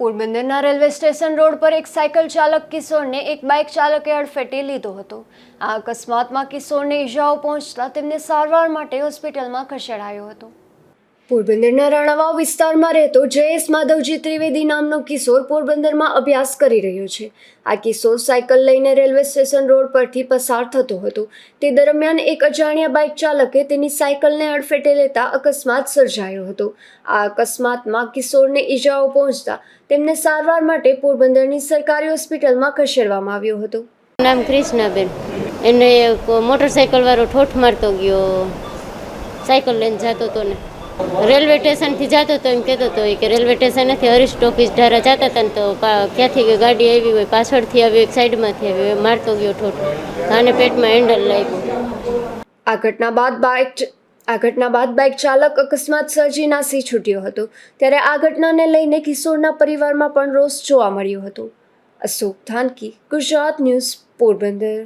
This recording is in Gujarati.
પોરબંદરના રેલવે સ્ટેશન રોડ પર એક સાયકલ ચાલક કિશોરને એક બાઇક ચાલકે અડફેટે લીધો હતો. આ અકસ્માતમાં કિશોરને ઈજાઓ પહોંચતા તેમને સારવાર માટે હોસ્પિટલમાં ખસેડાયો હતો. પોરબંદરના રાણાવાવ વિસ્તારમાં રહેતો જયેશ માધવજી ત્રિવેદી નામનો કિશોર પોરબંદરમાં અભ્યાસ કરી રહ્યો છે. આ કિશોર સાયકલ લઈને રેલવે સ્ટેશન રોડ પરથી પસાર થતો હતો. તે દરમિયાન એક અજાણ્યા બાઇક ચાલકે તેની સાયકલને અડફેટે લેતા અકસ્માત સર્જાયો હતો. આ અકસ્માતમાં કિશોરને ઈજાઓ પહોંચતા તેમને સારવાર માટે પોરબંદરની સરકારી હોસ્પિટલમાં ખસેડવામાં આવ્યો હતો. નામ કૃષ્ણાબેન. એને મોટરસાયકલવાળો વાળો ઠોઠ મારતો ગયો. સાયકલ લઈને જતો હતો ને. રેલવે સ્ટેશનથી જતો હતો એમ કહેતો હતો કે રેલવે સ્ટેશનેથી હરીશ ટોકીસ ધારા જતા હતા તો ક્યાંથી કે ગાડી આવી હોય, પાછળથી આવી એક સાઈડમાંથી આવી મારતો ગયો ઠોઠ. અને પેટમાં હેન્ડલ લાગ્યું. આ ઘટના બાદ બાઇક આ ઘટના બાદ બાઇક ચાલક અકસ્માત સર્જી નાસી છૂટ્યો હતો. ત્યારે આ ઘટનાને લઈને કિશોરના પરિવારમાં પણ રોષ જોવા મળ્યો હતો. અશોક ધાનકી, ગુજરાત ન્યૂઝ પોરબંદર.